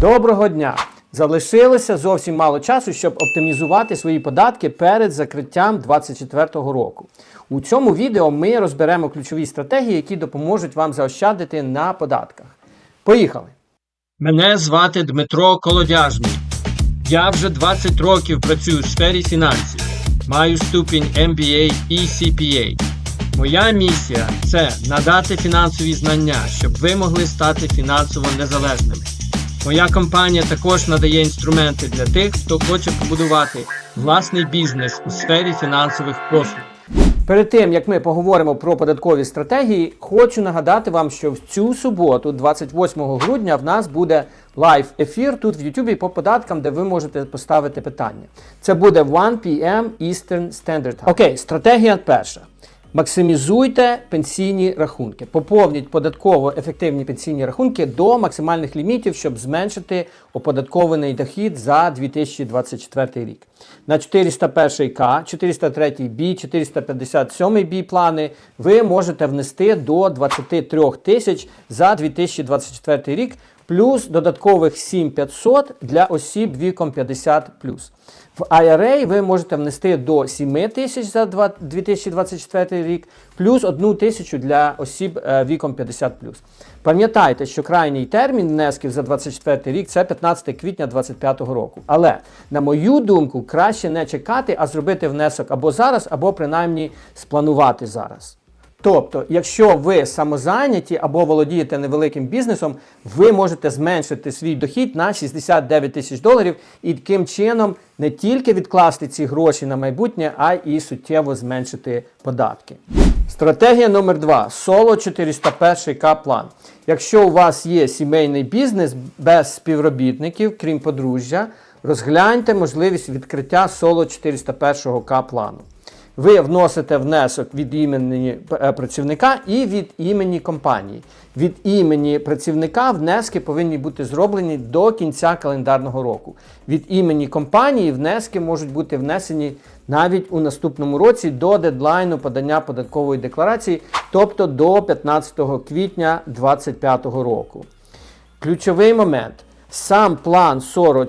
Доброго дня! Залишилося зовсім мало часу, щоб оптимізувати свої податки перед закриттям 2024 року. У цьому відео ми розберемо ключові стратегії, які допоможуть вам заощадити на податках. Поїхали! Мене звати Дмитро Колодяжний. Я вже 20 років працюю в сфері фінансів. Маю ступінь MBA і CPA. Моя місія це надати фінансові знання, щоб ви могли стати фінансово незалежними. Моя компанія також надає інструменти для тих, хто хоче побудувати власний бізнес у сфері фінансових послуг. Перед тим як ми поговоримо про податкові стратегії, хочу нагадати вам, що в цю суботу, 28 грудня, в нас буде лайв ефір тут в YouTube по податкам, де ви можете поставити питання. Це буде 1 p.m. Eastern Standard Time. Окей, стратегія перша. Максимізуйте пенсійні рахунки. Поповніть податково ефективні пенсійні рахунки до максимальних лімітів, щоб зменшити оподаткований дохід за 2024 рік. На 401К, 403 Б, 457 Б плани ви можете внести до 23 тисяч за 2024 рік, плюс додаткових 7500 для осіб віком 50+. В IRA ви можете внести до 7 тисяч за 2024 рік, плюс 1 тисячу для осіб е, віком 50+. Пам'ятайте, що крайній термін внесків за 2024 рік це 15 квітня 2025 року. Але, на мою думку, краще не чекати, а зробити внесок або зараз, або принаймні спланувати зараз. Тобто, якщо ви самозайняті або володієте невеликим бізнесом, ви можете зменшити свій дохід на 69 тисяч доларів і таким чином не тільки відкласти ці гроші на майбутнє, а і суттєво зменшити податки. Стратегія номер два соло 401К план. Якщо у вас є сімейний бізнес без співробітників, крім подружжя, розгляньте можливість відкриття соло 401К плану. Ви вносите внесок від імені е, працівника і від імені компанії. Від імені працівника внески повинні бути зроблені до кінця календарного року. Від імені компанії внески можуть бути внесені навіть у наступному році до дедлайну подання податкової декларації, тобто до 15 квітня 2025 року. Ключовий момент. Сам план Соло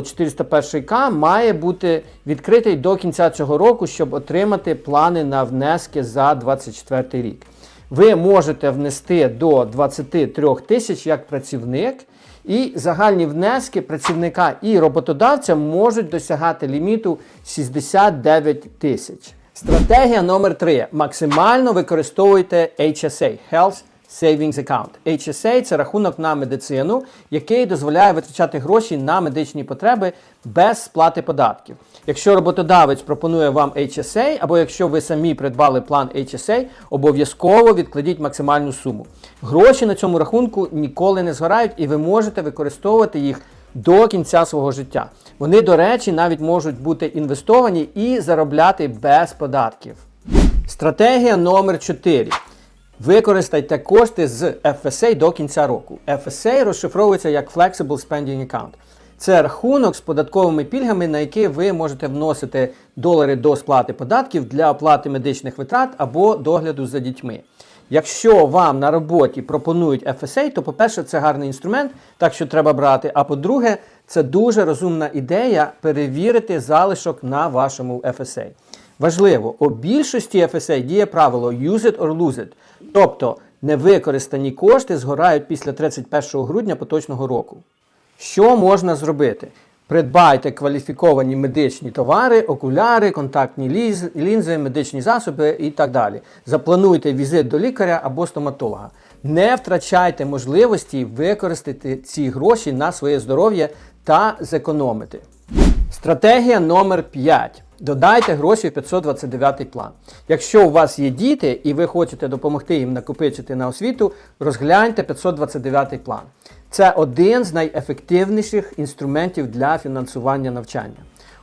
401К має бути відкритий до кінця цього року, щоб отримати плани на внески за 2024 рік. Ви можете внести до 23 тисяч як працівник, і загальні внески працівника і роботодавця можуть досягати ліміту 69 тисяч. Стратегія номер 3. Максимально використовуйте HSA Health Savings Account. HSA – це рахунок на медицину, який дозволяє витрачати гроші на медичні потреби без сплати податків. Якщо роботодавець пропонує вам HSA, або якщо ви самі придбали план HSA, обов'язково відкладіть максимальну суму. Гроші на цьому рахунку ніколи не згорають, і ви можете використовувати їх до кінця свого життя. Вони, до речі, навіть можуть бути інвестовані і заробляти без податків. Стратегія номер 4. Використайте кошти з FSA до кінця року. FSA розшифровується як Flexible Spending Account. Це рахунок з податковими пільгами, на який ви можете вносити долари до сплати податків для оплати медичних витрат або догляду за дітьми. Якщо вам на роботі пропонують FSA, то, по-перше, це гарний інструмент, так що треба брати. А по-друге, це дуже розумна ідея перевірити залишок на вашому FSA. Важливо, у більшості FSA діє правило use it or lose it. Тобто невикористані кошти згорають після 31 грудня поточного року. Що можна зробити? Придбайте кваліфіковані медичні товари, окуляри, контактні лінзи, медичні засоби і так далі. Заплануйте візит до лікаря або стоматолога. Не втрачайте можливості використати ці гроші на своє здоров'я та зекономити. Стратегія номер 5. Додайте гроші в 529 план. Якщо у вас є діти і ви хочете допомогти їм накопичити на освіту, розгляньте 529 план. Це один з найефективніших інструментів для фінансування навчання.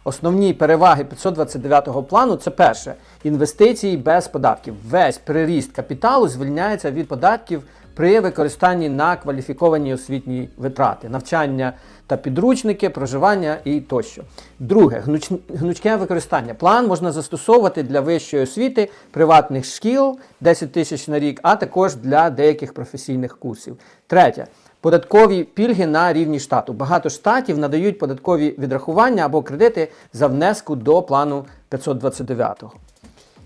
Основні переваги 529 плану це перше інвестиції без податків. Весь приріст капіталу звільняється від податків при використанні на кваліфіковані освітні витрати, навчання та підручники, проживання і тощо. Друге, гнуч- гнучке використання. План можна застосовувати для вищої освіти, приватних шкіл 10 тисяч на рік, а також для деяких професійних курсів. Третє. Податкові пільги на рівні штату. Багато штатів надають податкові відрахування або кредити за внеску до плану 529.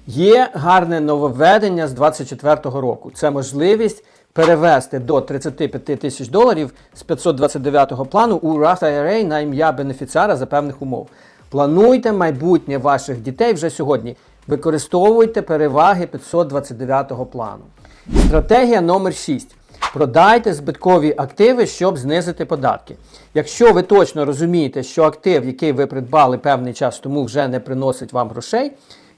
Є гарне нововведення з 2024 року. Це можливість перевести до 35 тисяч доларів з 529-го плану у Roth IRA на ім'я бенефіціара за певних умов. Плануйте майбутнє ваших дітей вже сьогодні. Використовуйте переваги 529-го плану. Стратегія номер 6. Продайте збиткові активи, щоб знизити податки. Якщо ви точно розумієте, що актив, який ви придбали певний час тому, вже не приносить вам грошей,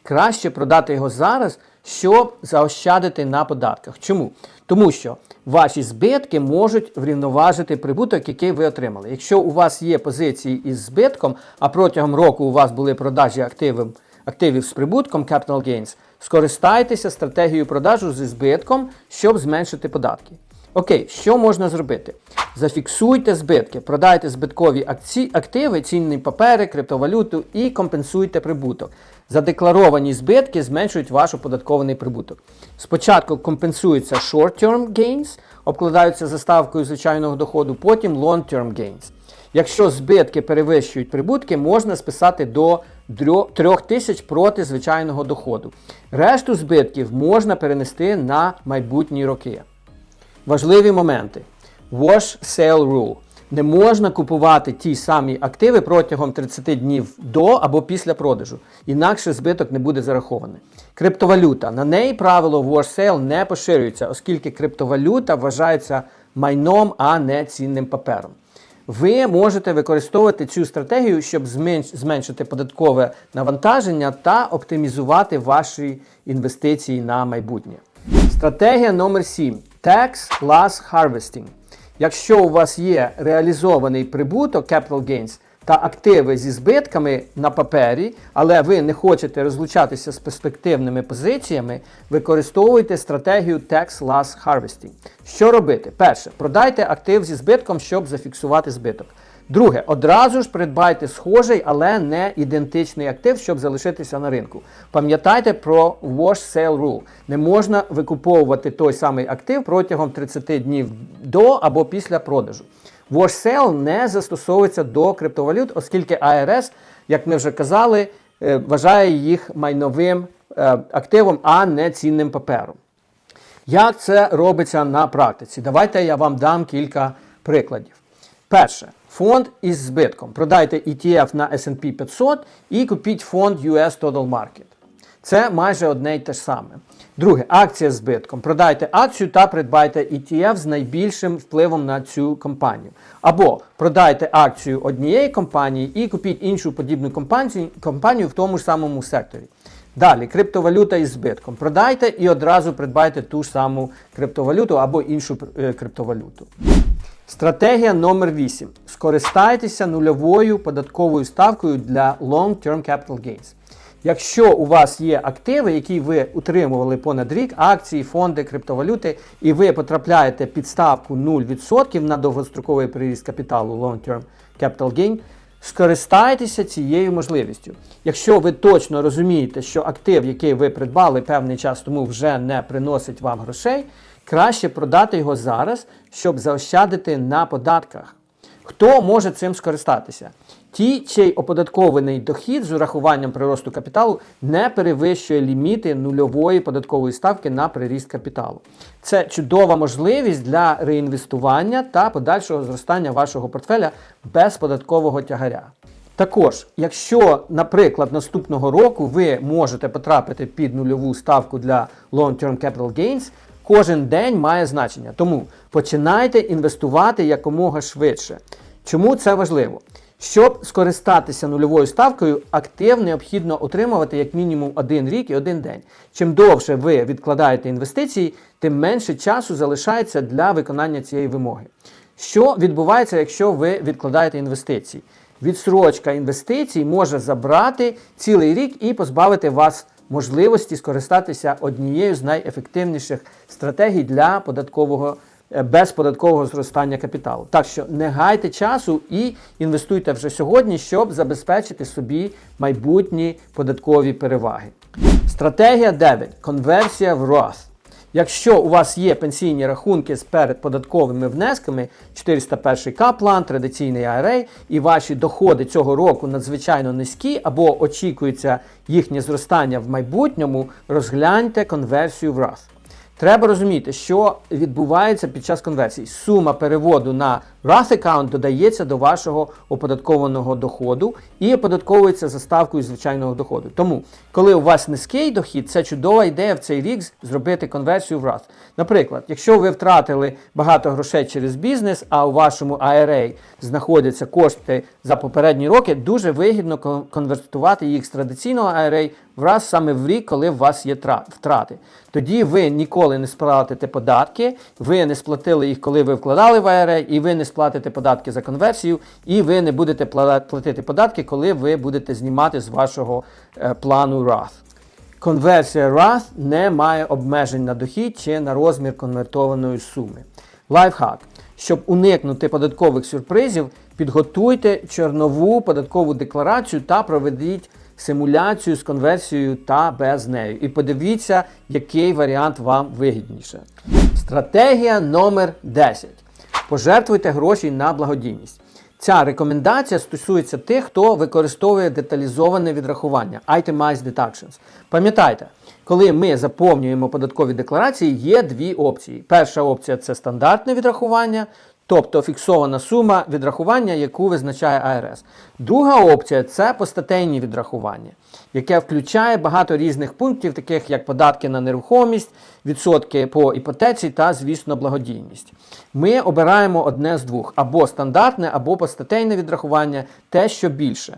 краще продати його зараз, щоб заощадити на податках. Чому? Тому що ваші збитки можуть врівноважити прибуток, який ви отримали. Якщо у вас є позиції із збитком, а протягом року у вас були продажі активів, активів з прибутком Capital Gains, скористайтеся стратегією продажу зі збитком, щоб зменшити податки. Окей, що можна зробити? Зафіксуйте збитки, продайте збиткові активи, цінні папери, криптовалюту і компенсуйте прибуток. Задекларовані збитки зменшують ваш оподаткований прибуток. Спочатку компенсуються short-term gains, обкладаються заставкою звичайного доходу, потім long-term gains. Якщо збитки перевищують прибутки, можна списати до 3 тисяч проти звичайного доходу. Решту збитків можна перенести на майбутні роки. Важливі моменти. Wash Sale Rule. Не можна купувати ті самі активи протягом 30 днів до або після продажу, інакше збиток не буде зарахований. Криптовалюта. На неї правило Wash Sale не поширюється, оскільки криптовалюта вважається майном, а не цінним папером. Ви можете використовувати цю стратегію, щоб зменшити податкове навантаження та оптимізувати ваші інвестиції на майбутнє. Стратегія номер 7. Tax Loss Harvesting. Якщо у вас є реалізований прибуток Capital Gains та активи зі збитками на папері, але ви не хочете розлучатися з перспективними позиціями, використовуйте стратегію Tax Loss Harvesting. Що робити? Перше, продайте актив зі збитком, щоб зафіксувати збиток. Друге, одразу ж придбайте схожий, але не ідентичний актив, щоб залишитися на ринку. Пам'ятайте про wash sale rule. Не можна викуповувати той самий актив протягом 30 днів до або після продажу. Wash sale не застосовується до криптовалют, оскільки АРС, як ми вже казали, е, вважає їх майновим е, активом, а не цінним папером. Як це робиться на практиці? Давайте я вам дам кілька прикладів. Перше, фонд із збитком. Продайте ETF на S&P 500 і купіть фонд US Total Market. Це майже одне й те ж саме. Друге, акція з збитком. Продайте акцію та придбайте ETF з найбільшим впливом на цю компанію. Або продайте акцію однієї компанії і купіть іншу подібну компанію, в тому ж самому секторі. Далі, криптовалюта із збитком. Продайте і одразу придбайте ту ж саму криптовалюту або іншу е, криптовалюту. Стратегія номер 8. Скористайтеся нульовою податковою ставкою для Long-Term Capital Gains. Якщо у вас є активи, які ви утримували понад рік, акції, фонди, криптовалюти, і ви потрапляєте під ставку 0% на довгостроковий приріст капіталу Long-Term Capital Gain, скористайтеся цією можливістю. Якщо ви точно розумієте, що актив, який ви придбали певний час тому, вже не приносить вам грошей, краще продати його зараз, щоб заощадити на податках. Хто може цим скористатися? Ті, чий оподаткований дохід з урахуванням приросту капіталу не перевищує ліміти нульової податкової ставки на приріст капіталу. Це чудова можливість для реінвестування та подальшого зростання вашого портфеля без податкового тягаря. Також, якщо, наприклад, наступного року ви можете потрапити під нульову ставку для Long-Term Capital Gains, кожен день має значення. Тому починайте інвестувати якомога швидше. Чому це важливо? Щоб скористатися нульовою ставкою, актив необхідно отримувати як мінімум один рік і один день. Чим довше ви відкладаєте інвестиції, тим менше часу залишається для виконання цієї вимоги. Що відбувається, якщо ви відкладаєте інвестиції? Відсрочка інвестицій може забрати цілий рік і позбавити вас можливості скористатися однією з найефективніших стратегій для податкового безподаткового зростання капіталу. Так що не гайте часу і інвестуйте вже сьогодні, щоб забезпечити собі майбутні податкові переваги. Стратегія 9. Конверсія в Roth. Якщо у вас є пенсійні рахунки з передподатковими внесками, 401к план, традиційний IRA, і ваші доходи цього року надзвичайно низькі, або очікується їхнє зростання в майбутньому, розгляньте конверсію в RAF. Треба розуміти, що відбувається під час конверсії. Сума переводу на Roth аккаунт додається до вашого оподаткованого доходу і оподатковується за ставкою звичайного доходу. Тому, коли у вас низький дохід, це чудова ідея в цей рік зробити конверсію в Roth. Наприклад, якщо ви втратили багато грошей через бізнес, а у вашому IRA знаходяться кошти за попередні роки, дуже вигідно кон- конвертувати їх з традиційного IRA в раз саме в рік, коли у вас є втрати. Тоді ви ніколи не сплатите податки, ви не сплатили їх, коли ви вкладали в IRA, і ви не сплатите податки за конверсію, і ви не будете платити податки, коли ви будете знімати з вашого е, плану RAF. Конверсія RAF не має обмежень на дохід чи на розмір конвертованої суми. Лайфхак. Щоб уникнути податкових сюрпризів, підготуйте чорнову податкову декларацію та проведіть симуляцію з конверсією та без неї. І подивіться, який варіант вам вигідніше. Стратегія номер 10. Пожертвуйте гроші на благодійність. Ця рекомендація стосується тих, хто використовує деталізоване відрахування Itemized Deductions. Пам'ятайте, коли ми заповнюємо податкові декларації, є дві опції. Перша опція це стандартне відрахування, тобто фіксована сума відрахування, яку визначає АРС. Друга опція це постатейні відрахування, яке включає багато різних пунктів, таких як податки на нерухомість, відсотки по іпотеці та, звісно, благодійність. Ми обираємо одне з двох: або стандартне, або постатейне відрахування, те, що більше.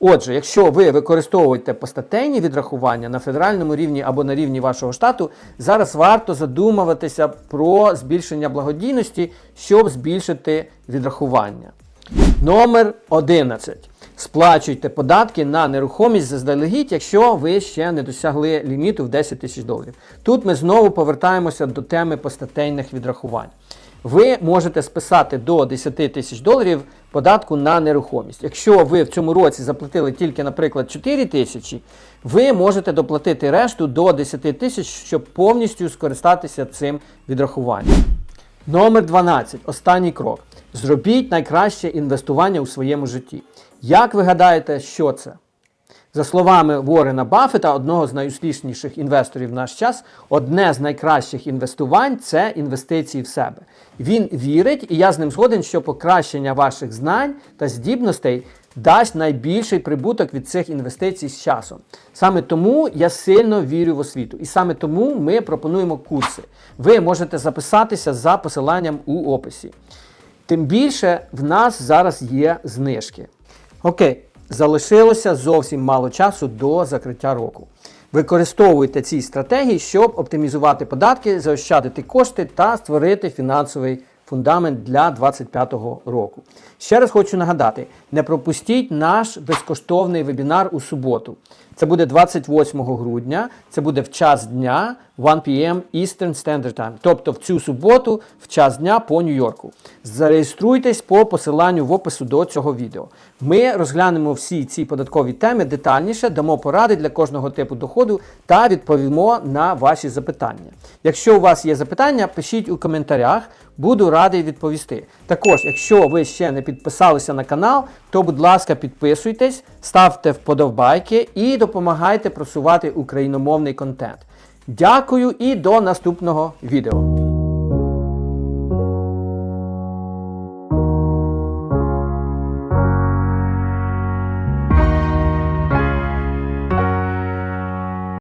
Отже, якщо ви використовуєте постатейні відрахування на федеральному рівні або на рівні вашого штату, зараз варто задумуватися про збільшення благодійності, щоб збільшити відрахування. Номер 11. Сплачуйте податки на нерухомість заздалегідь, якщо ви ще не досягли ліміту в 10 тисяч доларів. Тут ми знову повертаємося до теми постатейних відрахувань. Ви можете списати до 10 тисяч доларів податку на нерухомість. Якщо ви в цьому році заплатили тільки, наприклад, 4 тисячі, ви можете доплатити решту до 10 тисяч, щоб повністю скористатися цим відрахуванням. Номер 12. Останній крок. Зробіть найкраще інвестування у своєму житті. Як ви гадаєте, що це? За словами Ворена Баффета, одного з найуспішніших інвесторів в наш час, одне з найкращих інвестувань це інвестиції в себе. Він вірить, і я з ним згоден, що покращення ваших знань та здібностей дасть найбільший прибуток від цих інвестицій з часом. Саме тому я сильно вірю в освіту. І саме тому ми пропонуємо курси. Ви можете записатися за посиланням у описі. Тим більше в нас зараз є знижки. Окей, залишилося зовсім мало часу до закриття року. Використовуйте ці стратегії, щоб оптимізувати податки, заощадити кошти та створити фінансовий фундамент для 2025 року. Ще раз хочу нагадати: не пропустіть наш безкоштовний вебінар у суботу. Це буде 28 грудня, це буде в час дня 1 p.m. Eastern Standard Time, тобто в цю суботу в час дня по Нью-Йорку. Зареєструйтесь по посиланню в опису до цього відео. Ми розглянемо всі ці податкові теми детальніше, дамо поради для кожного типу доходу та відповімо на ваші запитання. Якщо у вас є запитання, пишіть у коментарях, буду радий відповісти. Також, якщо ви ще не підписалися на канал, то будь ласка, підписуйтесь, ставте вподобайки і допомагайте просувати україномовний контент. Дякую і до наступного відео.